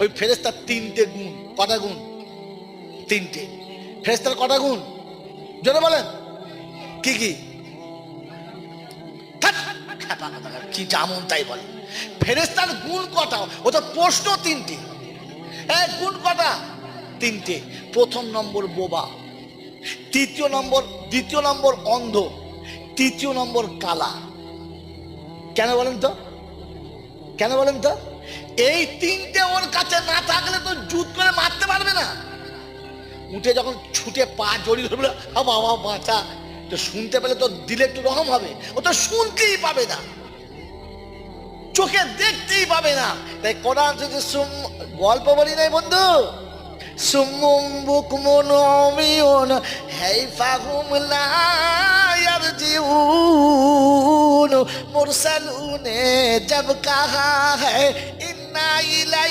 ওই ফেরেস্তার তিনটে গুণ, কটা গুণ? তিনটে। ফেরেস্তার কটা গুণ? জোরে বলেন। কি কি? কি তাই বলে। ফেরেস্তার গুণ কটা? ও তো প্রশ্ন তিনটে। হ্যাঁ গুণ কটা? তিনটে। প্রথম নম্বর বোবা। তৃতীয় নম্বর, দ্বিতীয় নম্বর অন্ধ। তৃতীয় নম্বর কালা। কেন বলেন তো? কেন বলেন তো? এই তিনটে ওর কাছে না থাকলে তো জুত করে মারতে পারবে না। উঠে যখন ছুটে পা জড়িয়ে ধরবে আ বাবা, বাঁচা। তো শুনতে পেলে তো দিলে একটু রকম হবে। ও তো শুনতেই পাবে না। চোখে দেখতেই পাবে না। তাই কোরআন যদি গল্প বলি নাই বন্ধু? সুমুম বুকমুন অমিয়ন হেই ফাহুম লা मुरसल उन्हें जब कहा है